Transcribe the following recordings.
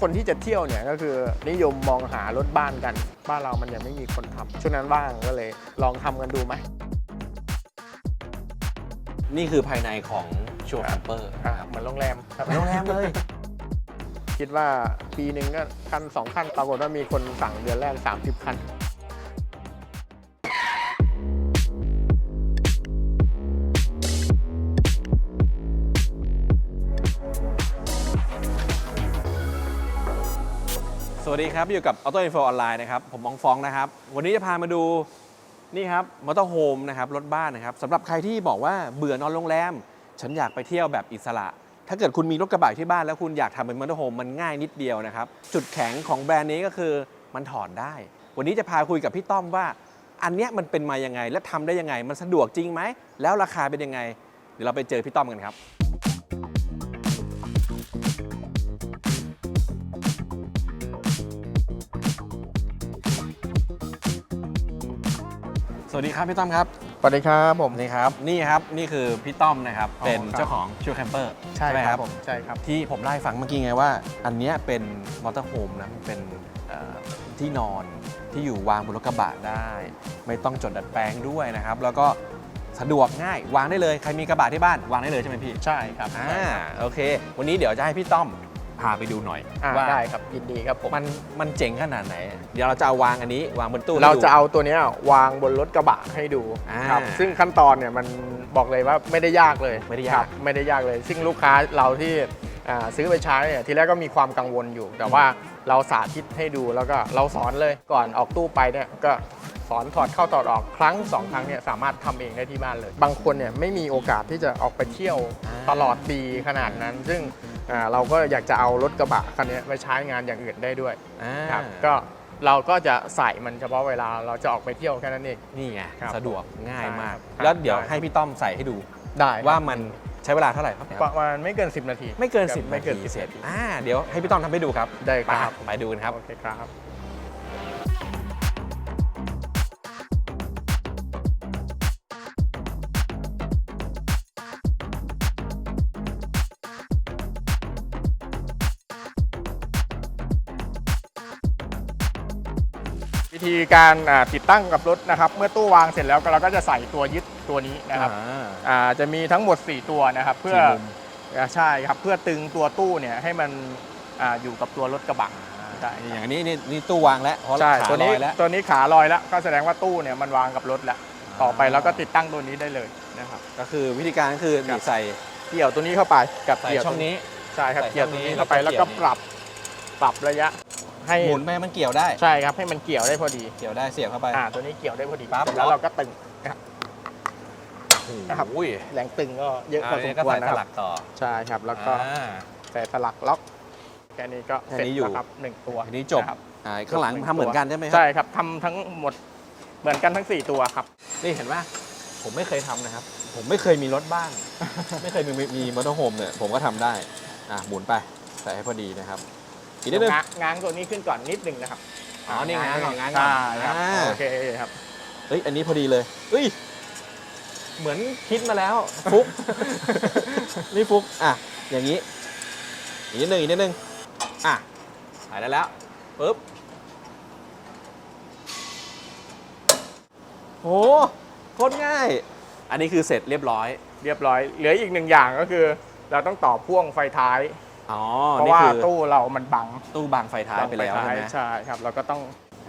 คนที่จะเที่ยวเนี่ยก็คือนิยมมองหารถบ้านกัน บ้านเรามันยังไม่มีคนทำช่วงนั้นว่างก็เลยลองทำกันดูไหมนี่คือภายในของชัวร์แคมเปอร์อ่าเหมือนโรงแรมครับโรงแรมเลย คิดว่าปีหนึ่งก็คันสองคันปรากฏว่ามีคนสั่งเดือนแรก 30 คัน สวัสดีครับ อยู่กับ Auto Info ออนไลน์นะครับ ผมมองฟองนะครับ วันนี้จะพามาดูนี่ครับมอเตอร์โฮมนะครับ รถบ้านนะครับสำหรับใครที่บอกว่าเบื่อนอนโรงแรม ฉันอยากไปเที่ยวแบบอิสระ ถ้าเกิดคุณมีรถกระบะที่บ้านแล้วคุณอยากทำเป็นมอเตอร์โฮมมันง่ายนิดเดียวนะครับ จุดแข็งของแบรนด์นี้ก็คือมันถอดได้ วันนี้จะพาคุยกับพี่ต้อมว่า อันเนี้ยมันเป็นมายังไง และทำได้ยังไง มันสะดวกจริงไหมแล้วราคาเป็นยังไง เดี๋ยวเราไปเจอพี่ต้อมกันครับ วัสดีครับพี่ต้อมครับสวัสดีครับผมนี่ครับ นี่ครับนี่คือพี่ต้อมนะครับ อ๋อเป็นครับ เจ้าของชูแคมเปอร์ใช่ไหมครับผมใช่ครับ ที่ผมเล่าให้ฟังเมื่อกี้ไงว่า อันเนี้ยเป็นมอเตอร์โฮมนะมันเป็นเอ่อที่นอนที่อยู่วางบนรถกระบะได้ ไม่ต้องจดดัดแปลงด้วยนะครับ แล้วก็สะดวกง่ายวางได้เลย ใครมีกระบะที่บ้านวางได้เลยใช่ไหมพี่ ใช่ครับ อ่าโอเค วันนี้เดี๋ยวจะให้พี่ต้อม พาไปดูหน่อยอ่าว่าได้ครับยินดีครับผมมันมันเจ๋งขนาดไหน เดี๋ยวเราจะเอาวางอันนี้วางบนตู้ให้เราดู จะเอาตัวเนี้ยวางบนรถกระบะให้ดูอ่าครับซึ่งขั้นตอนเนี่ยมันบอกเลยว่าไม่ได้ยากเลยไม่ได้ยาก ครับไม่ได้ยากเลย ซึ่งลูกค้าเราที่อ่าซื้อไปใช้เนี่ยทีแรกก็มีความกังวลอยู่ แต่ว่าเราสาธิตให้ดูแล้วก็เราสอนเลยก่อนออกตู้ไปเนี่ยก็สอนถอดเข้าถอดออกครั้งสองครั้งเนี่ยสามารถทำเองได้ที่บ้านเลย บางคนเนี่ยไม่มีโอกาสที่จะออกไปเที่ยวอ่าตลอดปีขนาดนั้น ซึ่ง อ่าเราก็อยากจะเอารถกระบะคันนี้ไปใช้งานอย่างอื่นได้ด้วยอ่าครับก็เราก็จะใส่มันเฉพาะเวลาเราจะออกไปเที่ยวแค่นั้นเอง นี่ไงครับสะดวกง่ายมาก ครับแล้วเดี๋ยวได้ ให้พี่ต้อมใส่ให้ดู ได้ครับว่ามันใช้เวลาเท่าไหร่ครับประมาณไม่เกิน 10 นาทีไม่เกินครับ10ไม่นาเกินที10เสร็จนาทีอ่าเดี๋ยวให้พี่ต้อมทำให้ดูครับได้ครับ ไปไปดูกันครับ โอเคครับ การอ่าติดตั้งกับรถนะครับ เมื่อตู้วางเสร็จแล้วก็เราก็จะใส่ตัวยึดตัวนี้นะครับอ่าอ่าจะมีทั้งหมด 4 ตัวนะครับ เพื่อสี่มุมอ่าใช่ครับเพื่อตึงตัวตู้เนี่ยให้มันอ่าอยู่กับตัวรถกระบะใช่นี่อย่างนี้นี่นี่ตู้วางแล้วเพราะใช่ขาตัวลนี้อยแล้วตัวนี้ขาลอยแล้วก็แสดงว่าตู้เนี่ยมันวางกับรถแล้วต่อไปเราก็ติดตั้งตัวนี้ได้เลยนะครับก็คือวิธีการก็คือครับนี่ใส่เกี่ยวตัวนี้เข้าไปกับใส่เกี่ยวช่องนี้ใช่ครับใส่เกี่ยวตัวนี้เข้าไปช่องนี้แล้วก็แล้วก็ปรับปรับระยะ ให้หมุนไปให้มันเกี่ยวได้ ใช่ครับให้มันเกี่ยวได้พอดีเกี่ยวได้เสียบเข้าไป อ่าตัวนี้เกี่ยวได้พอดีปั๊บแล้วเราก็ตึง นะครับครับ อุ้ยแรงตึงก็เยอะพอสมก็ควรใส่นะสคลัรับกต่อใช่ครับแล้วก็อ่า ใส่สลักล็อกแค่นี้ก็แค่เสร็จนี้อยู่ แล้วครับหนึ่งตัวอันนี้จบะครับ อ่าข้างหลังทำเหมือนกันใช่ไหมครัใช่ครับทำทั้งหมดเหมือนกันทั้ง 4 ตัวครับ นี่เห็นไหมผมไม่เคยทำนะครับ ผมไม่เคยมีรถบ้าน ไม่เคยมีมีมีมอเตอร์โฮมเนี่ยผมก็ทำได้ อะหมุนไปใส่ให้พอดีนะครับ อีกนิดนึงง้างง้างตัวนี้ขึ้นก่อนนิดหนึ่งนะครับอ๋อนี่ง้างก่อนง้างก่อนใช่ครับอ่า โอเคครับ เฮ้ยอันนี้พอดีเลยเฮ้ยเหมือนคิดมาแล้ว ฟุก นี่ฟุกอะอย่างนี้อีกนิดนึงอีกนิดนึงอะหายได้แล้วปึ๊บโหโคตรง่าย อันนี้คือเสร็จเรียบร้อย เรียบร้อย เหลืออีกหนึ่งอย่างก็คือ เราต้องต่อพ่วงไฟท้าย อ๋อเพราะนี่ว่าคือตู้เรามันบังตู้บางไฟท้ายไปแล้วบังใช่ไหมใช่ครับเราก็ต้อง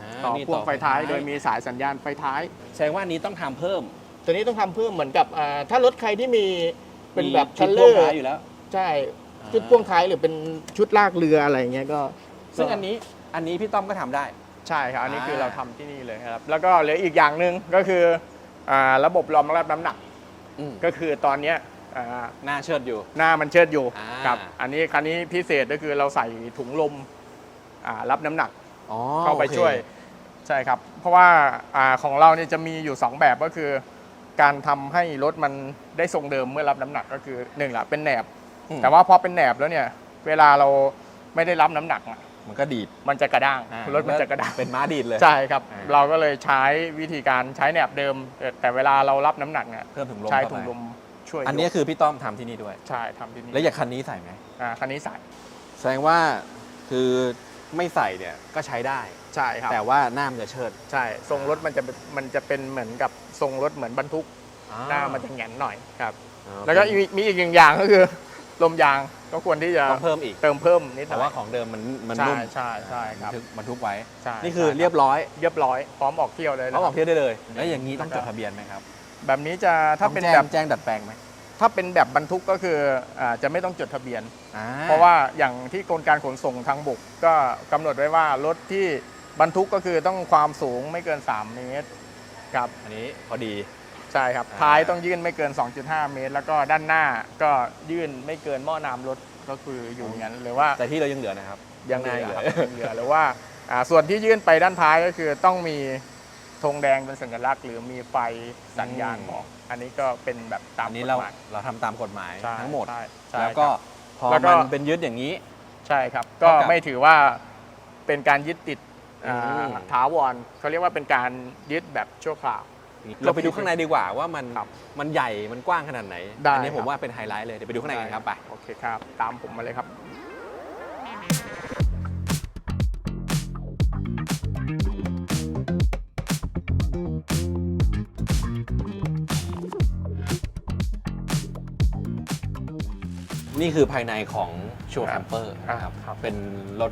าต่อนี่พ่วงไฟท้ายไฟโดยมีสายสัญญาณไฟท้าย แสดงว่าอันนี้ต้องทำเพิ่ม ตัวนี้ต้องทำเพิ่มเหมือนกับอ่าถ้ารถใครที่มีเป็นแบบชุชัดนเลพ่อวงร์ท้ายอยู่แล้ว ใช่อ่าชุดพ่วงท้ายหรือเป็นชุดลากเรืออะไรเงี้ยก็ซึ่งอันนี้อันนี้พี่ต้อมก็ทำได้ ใช่ครับอันนี้อ่าคือเราทำที่นี่เลยครับ แล้วก็เหลืออีกอย่างหนึ่งก็คืออ่าระบบรองรับน้ำหนัก อืม ก็คือตอนเนี้ย อ่าหน้าเชิดอยู่ หน้ามันเชิดอยู่อ่า ครับ อันนี้คันนี้พิเศษก็คือเราใส่ถุงลมอ่ารับน้ำหนักอ๋อเข้าไปโอคช่วยใช่ครับ เพราะว่าอาของเราเนี่ยจะมีอยู่2แบบก็คือ การทำให้รถมันได้ทรงเดิมเมื่อรับน้ำหนักก็คือหนึ่งละเป็นแหนบ อืมแต่ว่าพอเป็นแหนบแล้วเนี่ย เวลาเราไม่ได้รับน้ำหนักอะมันก็ดีดมันจะกระด้างอ่ารถมันจะกระด้าง เป็นม้าดีดเลย ใช่ครับ อ่า เราก็เลยใช้วิธีการใช้แหนบเดิม แต่แต่เวลาเรารับน้ำหนักเนี่ยเพิ่มถุงลมใช้เข้าถุไปงลม ช่วยอันนี้ยกคือพี่ต้อมทำที่นี่ด้วย ใช่ทำที่นี่แล้วอย่างคันนี้ใส่ไหม อ่าคันนี้ใส่แสดงว่าคือไม่ใส่เนี่ยก็ใช้ได้ ใช่ครับแต่ว่าหน้ามันจะเชิดใช่ทรงรถมันจะเป็นมันจะเป็นเหมือนกับทรงรถเหมือนบรรทุกหน้ามันจะแหงนหน่อยครับอ๋อแล้วก็มีมีอีกอย่างอย่างก็คือลมยางก็ควรที่จะต้องเพิ่มอีกเติมเพิ่มนิดหแต่น่อยว่าของเดิมมันมันใช่นุ่มใช่ใช่ครับบันทึกบันทุกไว้ ใช่นี่คือใช่เรียบร้อยเรียบร้อยพร้อมออกเที่ยวเลยนะเขาคอรัอบกเที่ยวได้เลย แล้วอย่างนี้ต้องจดทะเบียนไหมครับ แบบนี้จะถ้าเป็นต้องแบแจ้บงแจ้งดัดแปลงไหมถ้าเป็นแบบบรรทุกก็คืออ่าจะไม่ต้องจดทะเบียนอ่าเพราะว่าอย่างที่กรมการขนส่งทางบกก็กำหนดไว้ว่ารถที่บรรทุกก็คือต้องความสูงไม่เกิน 3 เมตรครับอันนี้พอดีใช่ครับอ่าท้ายต้องยื่นไม่เกิน 2.5 เมตร แล้วก็ด้านหน้าก็ยื่นไม่เกินหม้อน้ำรถก็คืออยู่อย่างนั้นหรือว่าแต่ที่เรายังเหลือนะครับยังเหลือข้างหน้าครับยังเหลือหรือว่าอ่าส่วนที่ยื่นไปด้านท้ายก็คือต้องมี ธงแดงเป็นสัญลักษณ์ หรือมีไฟสัญญาณบอก อันนี้ก็เป็นแบบตามอันนี้กฎเราหมาย เราทำตามกฎหมายใช่ทั้งหมด ใช่ใช่แล้วก็ครับพอแล้วก็ มันเป็นยึดอย่างนี้ ใช่ครับเท่าก็กับไม่ถือว่าเป็นการยึดติดอ่าอืม ถาวรเขาเรียกว่าเป็นการยึดแบบชั่วคราว เราไปดูข้างในดีกว่าว่ามันครับมันใหญ่มันกว้างขนาดไหน ได้อันี้คผรับมว่าเป็นไฮไลท์เลย เดี๋ยวไปดูข้างในกันครับไป โอเคครับ ตามผมมาเลยครับ นี่คือภายในของชัวร์คแครับมเปอร์นะครับครับเป็นรถ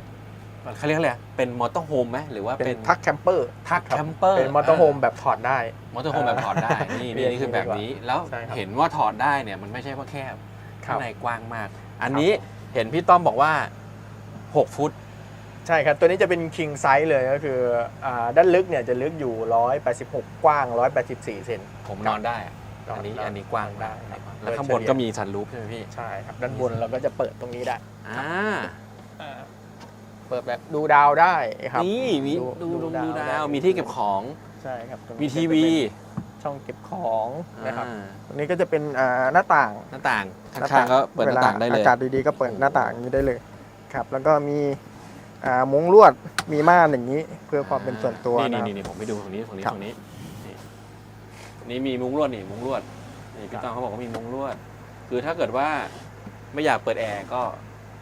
เขาเรียกอะไรเป็นมอเตอร์โฮมไหมหรือว่าเป็เป็นนทักแคมเปอร์ทักแคมเปอร์เป็นมอเตอร์โฮมแบบถอดได้มอเตอร์โฮมแบบถอดได้นี่เรีนี่ยนนี่คือแบบนี้ แล้วใช่ครับเห็นว่าถอดได้เนี่ยมันไม่ใช่ว่าแคบครัข้างบในกว้างมาก อันนี้เห็นพี่ต้อมบอกว่า 6 ฟุต ใช่ครับ ตัวนี้จะเป็น king size เลยก็คืออาด้านลึกเนี่ยจะลึกอยู่ 186 กว้าง 184 เซนผมนอนได้ อะนอนอันนี้ได้อันนี้กว้างได้มากครับแล้วข้างบนก็มีสันรูปใช่ไหมพี่ใช่ครับด้านบนเราก็จะเปิดตรงนี้ได้อ่าเปิดแบบดูดาวได้ครับนี่มีดูดูดูดาวมีที่เก็บของใช่ครับตรงนี้มีก็ทีจะวีเป็นช่องเก็บของนะครับอ่าตรงนี้ก็จะเป็นอ่าหน้าต่างหน้าต่างข้างๆก็เปิดหน้าต่างได้เลยอากาศดีๆก็เปิดหน้าต่างอย่างนี้ได้เลยครับ แล้วก็มีอ่ามุ้งลวดมีม่านอย่างนี้ เพื่อความเป็นส่วนตัวนี่นะครับนี่นี่ผมไปดูตรงนี้ตรงนี้ครับตรงนี้ นี่นี่มีมุ้งลวดนี่มุ้งลวดนี่พี่ครับต้อมเขาบอกว่ามีมุ้งลวด คือถ้าเกิดว่าไม่อยากเปิดแอร์ก็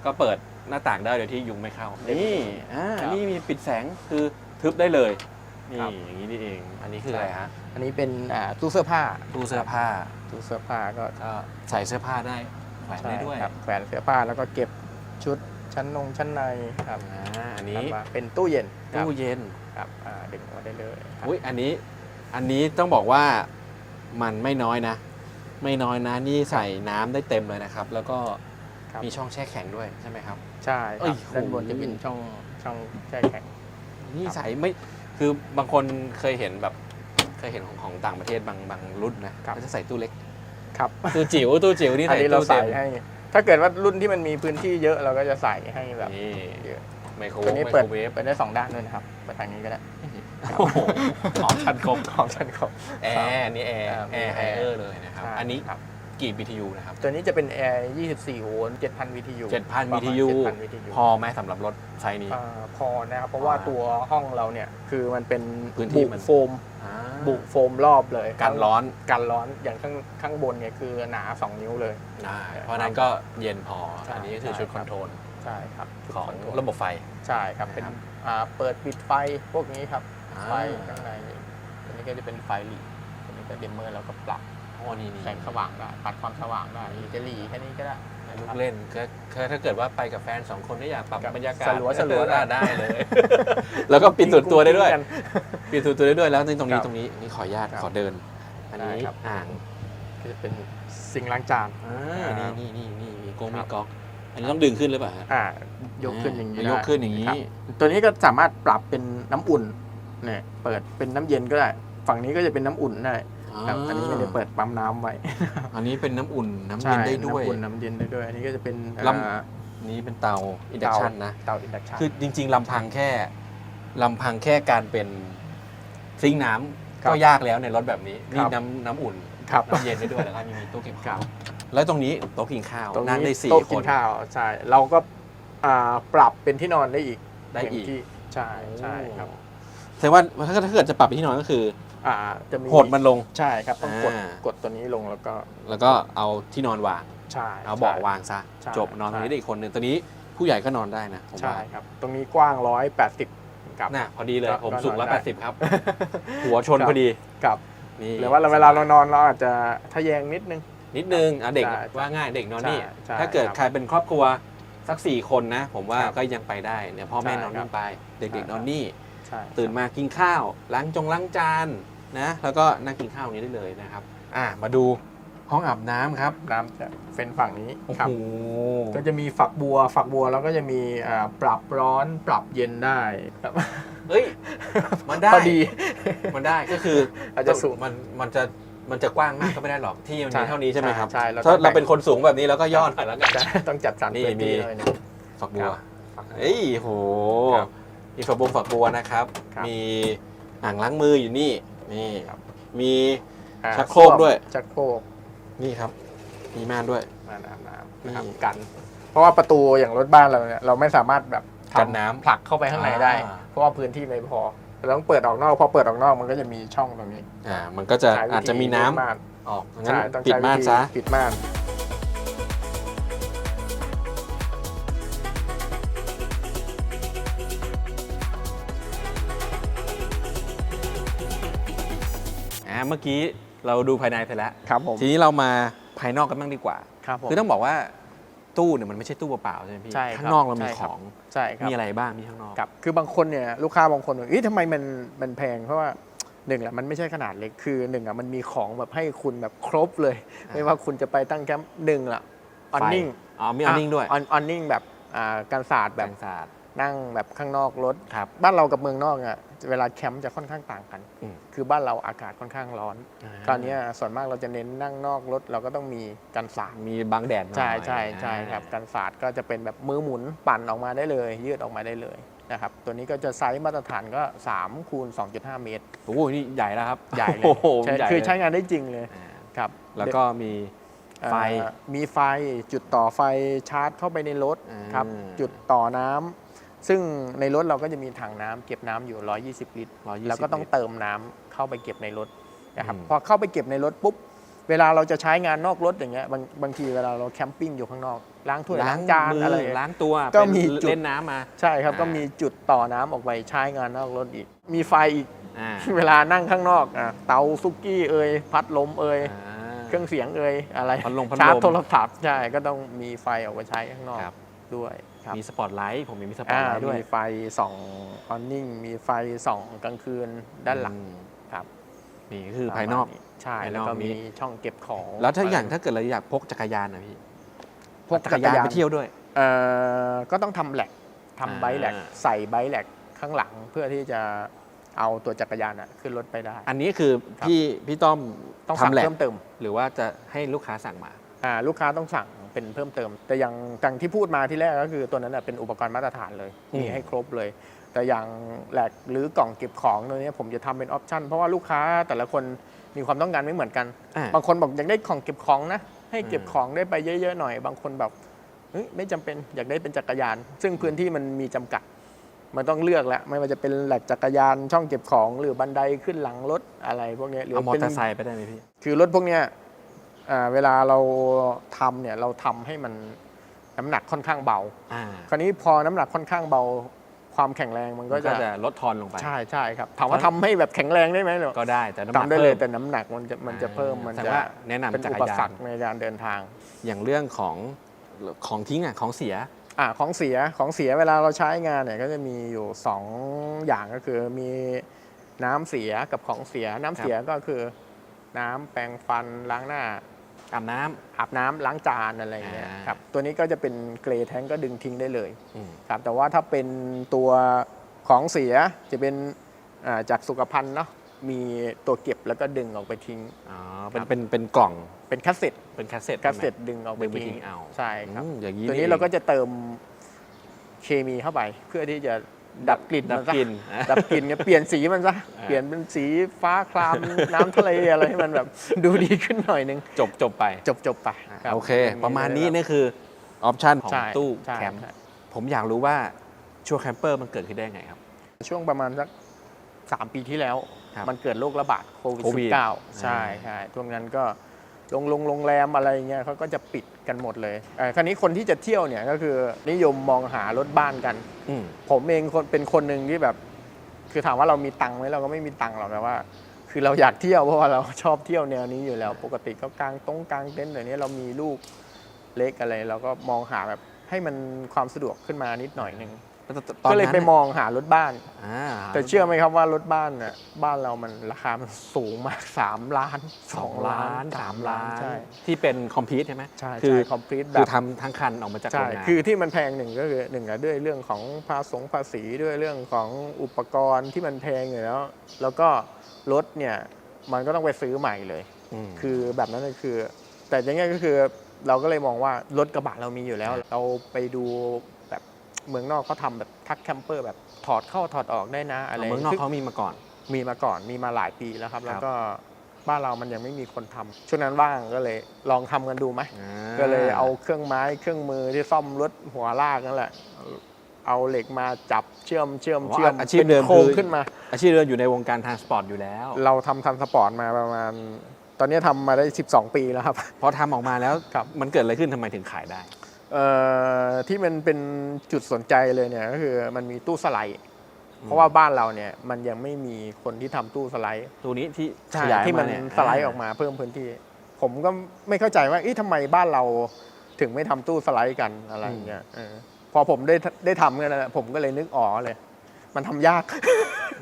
ก็เปิดหน้าต่างได้โดยที่ยุงไม่เข้า นี่อ่าครับนี่มีปิดแสงคือทึบได้เลย นี่ครับ อย่างนี้นี่เอง อันนี้คืออะไรฮะอันนี้เป็นอ่าตู้เสื้อผ้าตู้เสื้อผ้าตู้เสื้อผ้าก็ก็ใส่เสื้อผ้าได้แขวนได้ด้วยใช่ครับแขวนเสื้อผ้าแล้วก็เก็บชุดชั้นนงชั้นในครับอ่าอันถันี้ดมาเป็นตู้เย็นครับตู้เย็น ครับอ่าดึงมาได้เลยครับ อุ้ยอันนี้ อันนี้ต้องบอกว่ามันไม่น้อยนะ ไม่น้อยนะนี่ใส่น้ำได้เต็มเลยนะครับ แล้วก็ครับ มีช่องแช่แข็งด้วยใช่ไหมครับ ใช่คเอ้รับยด้านบนโอ้โหจะเป็นช่องช่องแช่แข็ง นี่ครับใส่ไม่คือบางคนเคยเห็นแบบเคยเห็นของของต่างประเทศบางบางรุ่นนะเขาจะใส่ตู้เล็กครับ ตู้จิ๋วตู้จิ๋วนี่อันใส่นี้เราตู้ใส่เต็มให้ ถ้าเกิดว่ารุ่นที่มันมีพื้นที่เยอะเราก็จะใส่ให้แบบนี่เยอะ ไมโครตัวนี้ไมเปิดโครเวฟเปิดได้สองด้านด้วยนะครับเปิดทางนี้ก็ได้โอ้โหออกชันครบของฉันครับแอร์อันนี้แอร์ครับแอร์มีไฮแอร์เออร์เลยนะครับใช่อันนี้ครับกี่ BTU นะครับ ตัวนี้จะเป็นแอร์24 โวลต์7,000 BTU 7,000ประมาณ BTU 7,000 BTU พอไหมสำหรับรถไซส์นี้อ่าพอนะครับ เพราะว่าอ่าตัวห้องเราเนี่ย คือมันเป็นพื้นที่บุมันโฟมอ่าบุโฟมรอบเลย กันร้อนกันร้อนอย่างข้างข้างบนเนี่ยคือหนา 2 นิ้วเลยได้เพราะฉะนั้นก็เย็นพอใช่อันนี้ก็คือชุดใช่คครัอบนโทรล ใช่ครับของคอนโทรลระบบไฟ ใช่ครับ เป็นนะครับอ่าเปิดปิดไฟพวกนี้ครับ อ่า ไฟข้างในตัวนี้ก็จะเป็นไฟหลีตัวนี้ก็เดมเมอร์เราก็ปรับโอ้นี่นี่แสงสว่างได้ปัดความสว่างได้จะหลีแค่นี้ก็ได้ลูกเล่นก็ก็ถ้าเกิดว่าไปกับแฟนสองคนที่อยากปรับครับบรรยากาศสลัวสลัวได้ได้เลย แล้วก็ปิดส่วนตัวได้ด้วย กัน ปิดส่วนตัวได้ด้วยแล้วตรงนี้ครับตรงนี้นี่ขออนุญาตครับขอเดิน อันนี้ได้ครับ อ่างก็จะเป็นซิงค์ล้างจาน อ่าครันี่บนี่นี่มีกงครัมีบก๊อก อันนี้ต้องดึงขึ้นหรือเปล่าฮะอ่ายกขึ้นอย่างนี้ยกขึ้นอย่างนี้นี้ตัวนี้ก็สามารถปรับเป็นน้ำอุ่นเนี่ยเปิดเป็นน้ำเย็นก็ได้ ฝั่งนี้ก็จะเป็นน้ำอุ่นได้ครับอันนี้ไม่ได้เปิดปั๊มน้ำไว้ อันนี้เป็นน้ำอุ่นน้ำใช่เย็นได้ด้วยน้ำอุ่นน้ำเย็นได้ด้วย อันนี้ก็จะเป็นลำอ่านี่เป็นเตาอินดักชันนะ เตาอินดักชันคือจริง ๆลำพังแค่ลำพังแค่การเป็นซิงค์น้ำครับ ก็ยากแล้วในรถแบบนี้นี่ครับน้ำน้ำอุ่นครับ น้ำเย็นได้ด้วยแล้วก็มีตู้เก็บคข้ารัวบแล้วตรงนี้โต๊ะกินข้าวตรงนั่งนี้ได้สี่โต๊ะคกินน ข้าวใช่เราก็อ่าปรับเป็นที่นอนได้อีกได้อีก ย่างที่ใช่ใช่ครับแสดงว่าถ้าถ้าเกิดจะปรับไปที่นอนก็คืออ่าจะมีหดมันลง ใช่ครับต้องกดอ่า กดตัวนี้ลงแล้วก็แล้วก็เอาที่นอนวาง ใช่เอาเบาะใช่ วางซะใช่จบนอนตรงนี้ได้อีกคนหนึ่งตัวนี้ผู้ใหญ่ก็นอนได้นะผมใช่ว่าครับ ตรงนี้กว้าง 180 ครับน่ะพอดีเลยก็ผมก็สูงนร้ออนยได้แปดสิบครับ หัวชนครับพอดีครับนี่หรือว่าเราเวลาเรานอนเราอาจจะทะแยงนิดนึง นิดนึงอะเด็กใช่ว่าง่ายเด็กนอนนี่ ใช่ใช่ถ้าเกิดครับใครเป็นครอบครัวสักสี่คนนะ ผมว่าครับก็ยังไปได้เนี่ยพ่อแม่ใช่นอนครันี่บไป เด็กใช่ๆนอนนี่ ใช่ตื่นมากินข้าวล้างจงล้างจานนะแล้วก็นั่งกินข้าวอย่างนี้ได้เลยนะครับ อะมาดู ห้องอาบน้ำครับน้ำจะเป็นฝั่งนี้โอ้ครับ โหก็จะมีฝักบัว ฝักบัวแล้วก็จะมีอ่าปรับร้อนปรับเย็นได้ครับเฮ้ย มันได้ พอดี มันได้ก็คืออาจจะสูงมันมันจะมันจะกว้างมากก็ไม่ได้หรอกที่มันใช่มีเท่านี้ใช่ไหมครับใช่ใช่เราถ้าต้องแบ่เรางเป็นคนสูงแบบนี้แล้วก็ย่อหน่อยแล้วกัน จะต้องจัดสรรนี่พื้นที่มีเลยนะ ฝักบัวฝักบัวเอ้ยโหครับมีฝักบัวฝักบัวนะครับ ครับมีอ่างล้างมืออยู่นี่นี่ครับ มี อ่าชักโครกด้วย ชักโครก นี่ครับ มีม่านด้วยมาอาบน้ำนะครับนี่ กัน เพราะว่าประตูอย่างรถบ้านเราเนี่ยเราไม่สามารถแบบทำกันน้ำผลักเข้าไปข้างในได้ อ่า เพราะว่าพื้นที่ไม่พอเราต้องเปิดออกนอกพอเปิดออกนอกมันก็จะมีช่องตรงนี้อ่า มันก็จะใช้วิธีอาจจะมีน้ำปิดม่านออกงั้นใช่ต้องปิดใช้ม่านวิธีซะ ปิดม่าน อ่าเมื่อกี้ เราดูภายในไปแล้ว ครับผม ทีนี้เรามาภายนอกกันบ้างดีกว่า ครับผมคือต้องบอกว่าตู้เนี่ยมันไม่ใช่ตู้เปล่าๆใช่ไหมพี่ ใช่ครับข้างนอกเรามีใช่ขครับ องใช่ครับ มีอะไรบ้างที่ข้างนอก ครับคือบางคนเนี่ยลูกค้าบางคนบอกเอ้ยทำไมมันมันแพงเพราะว่าหนึ่งแหละมันไม่ใช่ขนาดเล็กคือหนึ่งอะมันมีของแบบให้คุณแบบครบเลย อ่า ไม่ว่าคุณจะไปตั้งแคมป์หนึ่งละออนนิ่งไฟอ๋อมีออนนิ่งด้วยออนนิ่งแบบอ่าการศาสตร์แบแบบบศาสตร์ นั่งแบบข้างนอกรถครับ บ้านเรากับเมืองนอกอะเวลาแคมป์จะค่อนข้างต่างกัน อืมคือบ้านเราอากาศค่อนข้างร้อน อ่า คราวเนี้ยส่วนมากเราจะเน้นนั่งนอกรถเราก็ต้องมีกันศาสตร์มีบางแดดหน่อยใช่ใช่ใช่ครับอ่ากันศาสตร์ก็จะเป็นแบบมือหมุนปั่นออกมาได้เลย ยืดออกมาได้เลยนะครับตัวนี้ก็จะไซส์มาตรฐานก็3คูณ2.5 เมตร โอ้โหนี่ใหญ่แล้วครับใหญ่เลยโอ้โหใช่ใหญ่คือใช้เลยงานได้จริงเลยอ่าครับแล้วก็มี เอ่อไฟมีไฟจุดต่อไฟชาร์จเข้าไปในรถอ่า ครับ จุดต่อน้ำ ซึ่งในรถเราก็จะมีถังน้ำเก็บน้ำอยู่ 120 ลิตร 120แล้วก็ต้องลิตร เติมน้ำเข้าไปเก็บในรถนะครับอืม พอเข้าไปเก็บในรถปุ๊บ เวลาเราจะใช้งานนอกรถอย่างเงี้ยบางบางทีเวลาเราแคมปิ้งอยู่ข้างนอกล้างถ้วยล้างจานมือะไรล้างตัวก็เป็นมีจุด เล่นน้ำมา ใช่ครับอ่าก็มีจุดต่อน้ำออกไปใช้งานนอกรถอีก มีไฟอีก อ่าเวลานั่งข้างนอกอะเตาซุกี้เอ่ยพัดลมเอ่ยอ่า เครื่องเสียงเอ่ยอะไรพัดลมพัดลมชาร์จโทรศัพท์ใช่ก็ต้องมีไฟออกไปใช้ข้างนอกครับ ด้วย ครับ มีสปอตไลท์ผมมีสปอตอ่าไลท์ด้วยมีไฟส่องออนนิ่ง มีไฟส่องกลางคืนด้านหลังอืมครับนี่ก็คือภายนอก ประมณใช่ภายนแล้วอกก็มีมี ช่องเก็บของแล้วถ้าอย่างถ้าเกิดเราอยากพกจักรยานนะพี่พวกจักรยานไปเที่ยวด้วย เอ่อก็ต้องทำแหลกทำอ่าไบค์แหลกใส่ไบค์แหลกข้างหลังเพื่อที่จะเอาตัวจักรยานอะขึ้นรถไปได้ อันนี้คือครับ พี่พี่ต้อมต้องสั่งทำแหลกเพิ่มเติม หรือว่าจะให้ลูกค้าสั่งมาอ่า ลูกค้าต้องสั่งเป็นเพิ่มเติม แต่อย่างอย่างที่พูดมาที่แรกก็คือตัวนั้นนะเป็นอุปกรณ์มาตรฐานเลยอืมมีให้ครบเลย แต่อย่างแหลกหรือกล่องเก็บของตัวเนี้ยผมจะทำเป็นออปชั่นเพราะว่าลูกค้าแต่ละคนมีความต้องการไม่เหมือนกันอ่าบางคนบอกอยากได้ของเก็บของนะ ให้เก็บอืมของได้ไปเยอะๆหน่อย บางคนแบบเฮ้ยไม่จำเป็นอยากได้เป็นจักรยาน ซึ่งพื้นที่มันมีจำกัด มันต้องเลือกแล้วไม่ว่าจะเป็นแหลกจักรยานช่องเก็บของ หรือบันไดขึ้นหลังรถอะไรพวกเนี้ยหรือเอามอเป็นเตอร์ไซค์ไปได้ไหมพี่คือรถพวกเนี้ยอ่า เวลาเราทำเนี่ยเราทำให้มันน้ำหนักค่อนข้างเบา อ่าคราวนี้พอน้ำหนักค่อนข้างเบาความแข็งแรงมันก็ก็จะจะลดทอนลงไป ใช่ใช่ครับถามว่าทำให้แบบแข็งแรงได้ไหมเหรอก็ได้แต่น้ำหนักทำได้เลยพิ่มแต่น้ำหนักมันจะมันจะเพิ่มมันแต่จะว่าแนะนำเป็นจัอุกรปยาสรนรคในการเดินทาง อย่างเรื่องของของทิ้งอะของเสีย อ่าของเสียของเสียเวลาเราใช้งานเนี่ยก็จะมีอยู่สองอย่างก็คือมีน้ำเสียกับของเสียน้ำเสียก็คือ น้ำแปรงฟันล้างหน้า อาบน้ำ อาบน้ำล้างจานอะไรอย่างเงี้ยอ่า ครับตัวนี้ก็จะเป็นเกรย์แทงก็ดึงทิ้งได้เลยอืม ครับแต่ว่าถ้าเป็นตัวของเสียจะเป็นอ่าจากสุขภัณฑ์เนาะมีตัวเก็บแล้วก็ดึงออกไปทิ้ง อ๋อ เป็น ครับ เป็น เป็นกล่อง เป็นคัสเซ็ตเป็นแคสเซ็ตคัสเซ็ตดึงออกไปดึงไปทิ้ทิ้งงเอาใช่ครับ อืมอย่างนี้ตัวนี้องเราก็จะเติมเคมีเข้าไปเพื่อที่จะ ดับกลิ่นดัมับนซะกลิ่นดับกลิ่นเนี่ยเปลี่ยนสีมันซะอ่าเปลี่ยนเป็นสีฟ้าครามน้ำทะเลอะไรให้มันแบบดูดีขึ้นหน่อยนึง จบจบไปจบจบไปรับโอเคย่งประมาณนี้เลยนี่คือออปชันของใช่ตู้ใช่แคมป์ใช่ผมอยากรู้ว่าช่วงแคมเปอร์มันเกิดขึ้นได้ไงครับ ช่วงประมาณสักสามปีที่แล้วครับมันเกิดโรคระบาดโควิดโควิด 19 ใช่ใช่ช่วงนั้นก็ โรงโรงโรงแรมอะไรเงี้ยเขาก็จะปิดกันหมดเลยเอ่อคราวนี้คนที่จะเที่ยวเนี่ยก็คือนิยมมองหารถบ้านกัน อืม ผมเองคนเป็นคนหนึ่งที่แบบ คือถามว่าเรามีตังค์ไหมเราก็ไม่มีตังค์หรอกแต่ว่า คือเราอยากเที่ยวเพราะว่าเราชอบเที่ยวแนวนี้อยู่แล้ว ปกติก็กางตรงกางเต็นท์เดี๋ยวนี้เรามีลูกเล็กอะไรเราก็มองหาแบบให้มันความสะดวกขึ้นมานิดหน่อยหนึ่งแล้ว ตตอนก็เลยนั้นไปมองหารถบ้าน อ่าแต่เชื่อไหมครับว่ารถบ้านน่ะบ้านเรามันราคามันสูงมาก 3 ล้าน สอง2 ล้าล้านนสาม3ล้าล้านนใช่ที่เป็นคอมพิวใช่ไหมใช่คือใช่คอมพลีทแบคือบทำทั้งคันออกมาจากโรใช่งงานคือที่มันแพงหนึ่งก็คือหนึ่งอะด้วยเรื่องของภาษงภาษีด้วยเรื่องของอุปกรณ์ที่มันแพงอยู่แล้ว แล้วก็รถเนี่ยมันก็ต้องไปซื้อใหม่เลย มคือแบบนั้นก็คือ แต่ยังไงก็คือเราก็เลยมองว่ารถกระบะเรามีอยู่แล้ว เราไปดูแบบ เมืองนอกเขาทำแบบทักแคมเปอร์แบบถอดเข้าถอดออกได้นะอะไรเมืองนอกซึ่งเขามีมาก่อน มีมาก่อนมีมาหลายปีแล้วครับครับแล้วก็บ้านเรามันยังไม่มีคนทำช่วงนั้นว่างก็เลยลองทำกันดูไหมอ่าก็เลยเอาเครื่องไม้เครื่องมือที่ซ่อมรถหัวลากนั่นแหละ เอาเหล็กมาจับเชื่อมเชื่อมผมเชื่อว่ามอาชีพเดิมป็นโครงคือขึ้นมา อาชีพเดิมอยู่ในวงการทางสปอร์ตอยู่แล้ว เราทำทันสปอร์ตมาประมาณ ตอนนี้ทำมาได้ 12 ปีแล้วครับ พอทำออกมาแล้วครับมันเกิดอะไรขึ้นทำไมถึงขายได้เอ่อ ที่มันเป็นจุดสนใจเลยเนี่ยก็คือมันมีตู้สไลด์ เพราะว่าบ้านเราเนี่ยมันยังไม่มีคนที่ทำตู้สไลด์ตัวนี้ที่ใช่ขยายที่มันเยสไลด์ออกมาเพิ่มพื้นที่ ผมก็ไม่เข้าใจว่าเอ๊ะทำไมบ้านเราถึงไม่ทำตู้สไลด์กันอะไรอย่างเงี้ยเออพอผมได้ได้ทำเนี่ยนะผมก็เลยนึกอ๋อเลย มันทำยาก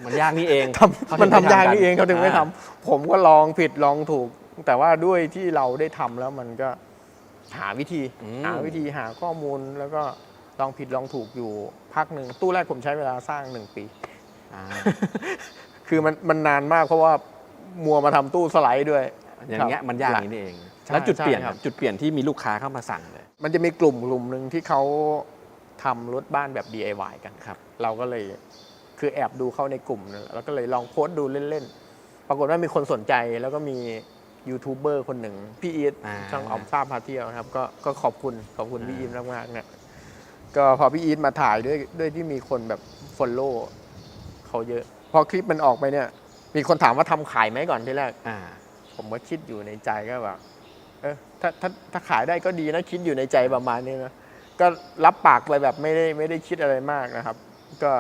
มันยากนี่เองทำเขามันถึงทำยากไนี่เองเขาถึงไม่ทำอ่ผมก็ลองผิดลองถูก แต่ว่าด้วยที่เราได้ทำแล้วมันก็ หาวิธีอืม หาวิธีหาข้อมูลแล้วก็ลองผิดลองถูกอยู่พักหนึ่งตู้แรกผมใช้เวลาสร้างหนึ่งปี อ่าคือมันมันนานมากเพราะว่ามัวมาทำตู้สไลด์ด้วยอย่างเงี้ยครับ มันยากอย่างนี้นี่เอง ใช่แล้วจุดเปลี่ยนใช่ครับ จุดเปลี่ยนที่มีลูกค้าเข้ามาสั่งเลย มันจะมีกลุ่มกลุ่มหนึ่งที่เขาทำรถบ้านแบบ DIY กันครับ เราก็เลยคือแอบดูเข้าในกลุ่มนั่นแหละแล้วก็เลยลองโพสต์ดูเล่น ๆ ปรากฏว่ามีคนสนใจแล้วก็มี ยูทูบเบอร์คนหนึ่ง พี่อีทอ่า ช่างออมทราบพาเที่ยวนะครับก็ก็ขอบคุณขอบคุณพี่อีทมากๆเนี่ยก็พอพี่อีทมาถ่ายด้วยด้วยที่มีคนแบบฟอลโล่เขาเยอะ พอคลิปมันออกไปเนี่ย มีคนถามว่าทำขายไหมก่อนที่แรก อ่า ผมก็คิดอยู่ในใจก็แบบเออถ้าถ้าถ้าขายได้ก็ดีนะคิดอยู่ในใจประมาณนี้นะก็รับปากไปแบบไม่ได้ไม่ได้คิดอะไรมากนะครับ ก็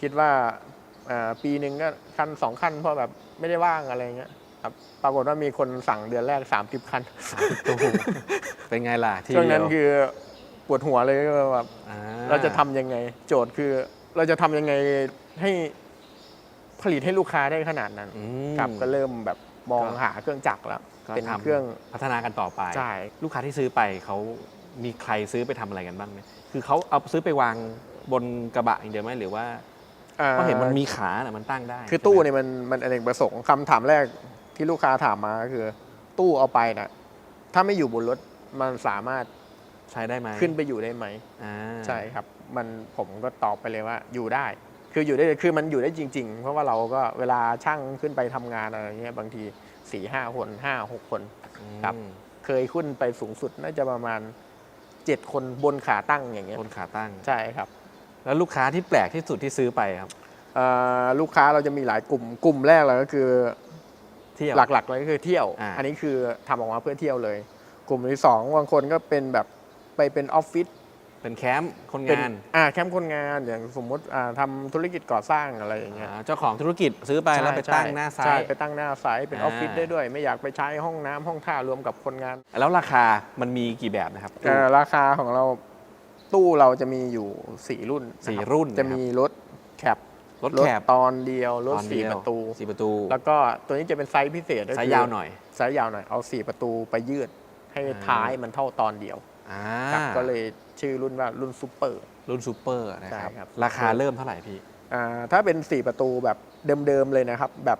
คิดว่าอ่าปีหนึ่งก็คันสองคันเพราะแบบไม่ได้ว่างอะไรเงี้ย ครับ ปรากฏว่ามีคนสั่งเดือนแรก 30 คัน โอ้โหเป็นไงล่ะที่ช่วงนั้นเดียคือปวดหัวเลยก็แบบอ่เราจะทำยังไง โจทย์คือเราจะทำยังไงให้ผลิตให้ลูกค้าได้ขนาดนั้น อืม ครับก็เริ่มแบบมองก็ หาเครื่องจักรแล้ว ก็เป็นทำเครื่องพัฒนากันต่อไป ใช่ลูกค้าที่ซื้อไปเขามีใครซื้อไปทำอะไรกันบ้างไหมคือเขาเอาซื้อไปวางบนกระบะอย่างเดียวไหมหรือว่าอ่าเพราะเห็นมันมีขาน่ะมันตั้งได้คือใช่ไหมตู้เนี่ยมันมันอเนกประสงค์คำถามแรก ที่ลูกค้าถามมาก็คือ ตู้เอาไปนะถ้าไม่อยู่บนรถมันสามารถใช้ได้ไหมขึ้นไปอยู่ได้ไหมอ่าใช่ครับ มันผมก็ตอบไปเลยว่า อยู่ได้ คืออยู่ได้คือมันอยู่ได้จริง ๆ เพราะว่าเราก็เวลาช่างขึ้นไปทำงานอะไรเงี้ยบางทีสี่ห้าคนห้าหกคนครับอืมเคยขึ้นไปสูงสุดน่าจะประมาณเจ็ดคนบนขาตั้งอย่างเงี้ยบนขาตั้งใช่ครับ แล้วลูกค้าที่แปลกที่สุดที่ซื้อไปครับเอ่อลูกค้าเราจะมีหลายกลุ่มกลุ่มแรกเลยก็คือ เที่ยว หลักๆเลยก็คือเที่ยว อ่า อันนี้คือทำออกมาเพื่อเที่ยวเลย กลุ่มที่สองบางคนก็เป็นแบบไปเป็นออฟฟิศ เป็นแคมป์คนเป็นงานอ่าแคมป์คนงานอย่างสมมติอ่าทำธุรกิจก่อสร้างอะไรอย่างเงี้ยอ่าเจ้าของธุรกิจซื้อไปแล้วไปใช่ตั้งหน้าไซใช่ต์ไปตั้งหน้าไซต์เป็นออ่าอฟฟิศได้ด้วย ไม่อยากไปใช้ห้องน้ำห้องท่ารวมกับคนงานแล้วราคามันมีกี่แบบนะครับ เอ่อราคาของเราตู้เราจะมีอยู่ 4 รุ่นสี่ะคบรุ่นจะนะครับมีรถแคป รถแคบตอนเดียวรถตอนสี่เดียวประตู สี่ประตู แล้วก็ตัวนี้จะเป็นไซส์พิเศษก็ไซคืส์ยาวหน่อยไซส์ยาวหน่อยเอาสี่ประตูไปยืดให้อ่าท้ายมันเท่าตอนเดียวอ่าครับก็เลยชื่อรุ่นว่ารุ่นซูเปอร์รุ่นซูเปอร์นะครับใช่ครับราคาเริ่มเท่าไหร่พี่อ่าถ้าเป็น 4 ประตูแบบเดิม ๆ เลยนะครับ แบบ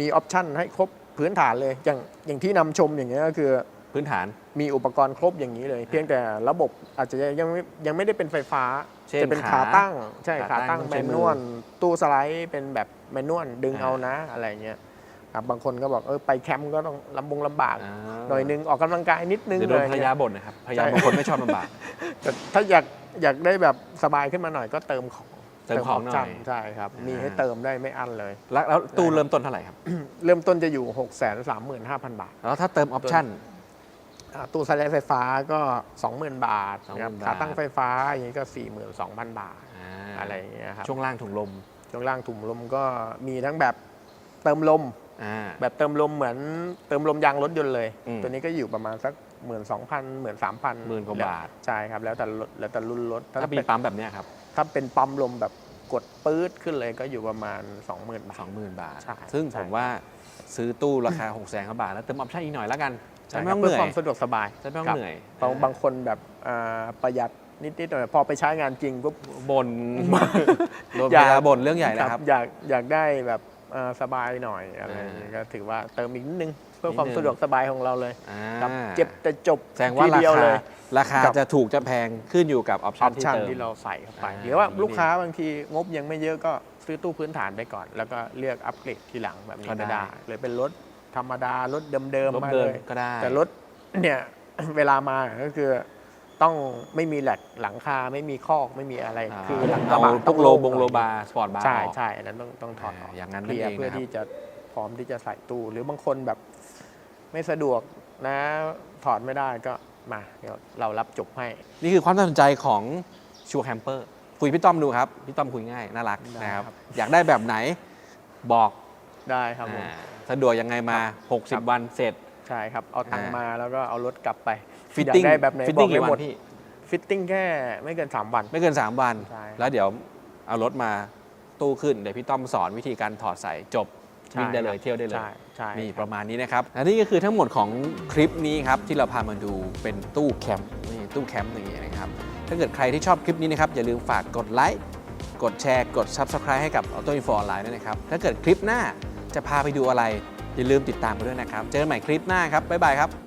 มีออปชั่นให้ครบพื้นฐานเลย อย่างอย่างที่นำชมอย่างเงี้ยก็คือ พื้นฐาน มีอุปกรณ์ครบอย่างนี้เลย เพียงแต่ระบบอาจจะยังไม่ยังไม่ได้เป็นไฟฟ้า เช่นจะเป็นขาขาตั้ง ใช่ขาขาตั้ตั้งงต้องแมใช้นมือนวลตู้สไลด์เป็นแบบแมนนวลดึงอ่า เอานะอะไรเงี้ยครับบางคนก็บอกเออไปแคมป์ก็ต้องลำบงลำบากอ่าหน่อยนึงออกกำลังกายนิดนึงเดี๋ยวโดเลนยพยาบ่นนะครับพยาบางคนไม่ชอบลำบาก แต่ถ้าอยากอยากได้แบบสบายขึ้นมาหน่อยก็เติมของเติมของหน่อยปชั่ใช่ครับ มีให้อ่า เติมได้ไม่อั้นเลย แล้วแล้วตู้เริ่มต้นเท่าไหร่ครับ เริ่มต้นจะอยู่ 6 3 5 0 0 0 บาท แล้วถ้าเติมออปชั่นอ่า ตู้สไลด์ไฟฟ้าก็ 20,000 บาทนะครับ20,000 ขาตั้งไฟฟ้าอย่างนี้ก็ 42,000 บาทอ่าอะไรอย่างเงี้ยครับช่วงล่างถุงลมช่วงล่างถุงลมก็มีทั้งแบบเติมลม อ่า แบบเติมลมเหมือนเติมลมยางรถยนต์เลย อืมตัวนี้ก็อยู่ประมาณสักหมื่นสองพันหมื่นสามพันหมื่นกว่าบาท ใช่ครับ แล้วแต่รถแล้วแต่รุ่นรถถ้ามีเป็นปั๊มแบบเนี้ยครับ ถ้าเป็นปั๊มลมแบบกดปื๊ดขึ้นเลยก็อยู่ประมาณ 20,000 บาท 20,000 บาท ใช่ซึ่งใช่ ผมว่าซื้อตู้ราคา 6 0 0 0 0 0บาท แล้วเติมออปชั่นอีกหน่อยแล้วกันจะ ใช่ไม่ครัต้บองเพื่เหอนื่อควายมสะดวกสบายจะไม่ต้องครับเหนื่อยบางบางคนแบบอ่าประหยัดนิดๆหน่อยๆพอไปใช้งานจริงปุ๊บบนรถอยากเวลาบ่นเรื่องใหญ่แล้วครับ อยากอยากได้แบบอ่าสบายหน่อยอะไรอย่างเงี้ยก็ถือว่าเติมอีกนิดนึง เพื่อความนิดนึง สะดวกสบายของเราเลยอ่าครับเจ็บแต่จบแสดงว่าทีราเดียวคาเลยราคาครับ จะถูกจะแพงขึ้นอยู่กับออปอชั่อนปที่ชั่นเติม ที่เราใส่เข้าไปอ่าหรือว่านี่ลูกค้าบางทีงบยังไม่เยอะก็ซื้อตู้พื้นฐานไปก่อน แล้วก็เลือกอัปเกรดทีหลังแบบนี้ก็ก็ได้ ได้หรือเป็นรถ ธรรมดารถเดิมรถๆมาเดิเลมยก็ได้แต่รถเนี่ยเวลามาก็คือต้องไม่มีแหลกหลังคาไม่มีคอกไม่มีอะไราคือหลังกเอาระบะพต้วอกงโลโล่งบงหน่อยโลบาร์สปอร์ตบาร์ใช่ออก ใช่อันนั้นต้องต้องถอดออกอ่าอย่างนั้นเคลียนั่นเองร์เพื่อนะครับ ที่จะพร้อมที่จะใส่ตู้ หรือบางคนแบบไม่สะดวกนะถอดไม่ได้ก็มาเดี๋ยวเรารับจบให้ นี่คือความน่าสนใจของชัวแคมเปอร์คุยพี่ต้อมดูครับ พี่ต้อมคุยง่าย น่ารักได้นะครับ ครับ อยากได้แบบไหนบอกได้ครับผม อ่า สะดวกยังไงมาครับ60 วันเสร็จ ใช่ครับ เอาตังค์อ่ามมาแล้วก็เอารถกลับไปฟิตอยากติ้งได้แบบไหนฟิตบติ้องกกี่ได้วัหมดนพี่ฟิตติ้งแค่ไม่เกิน 3 วัน ไม่เกิน 3 วันใช่แล้วเดี๋ยวเอารถมาตู้ขึ้น เดี๋ยวพี่ต้อมสอนวิธีการถอดใส่จบใช่วิ่งได้เลยครับเที่ยวได้เลยใช่ใช่นี่คปรับระมาณนี้นะครับและนี่ก็คือทั้งหมดของคลิปนี้ครับที่เราพามาดูเป็นตู้แคมป์นี่ตู้แคมป์อย่างนี้นะครับถ้าเกิดใครที่ชอบคลิปนี้นะครับอย่าลืมฝากกดไลค์กดแชร์ กด Subscribe ให้กับ Auto Info Online ด้วยนะครับ ถ้าเกิดคลิปหน้า จะพาไปดูอะไร อย่าลืมติดตามกันด้วยนะครับ เจอกันใหม่คลิปหน้าครับ บ๊ายบายครับ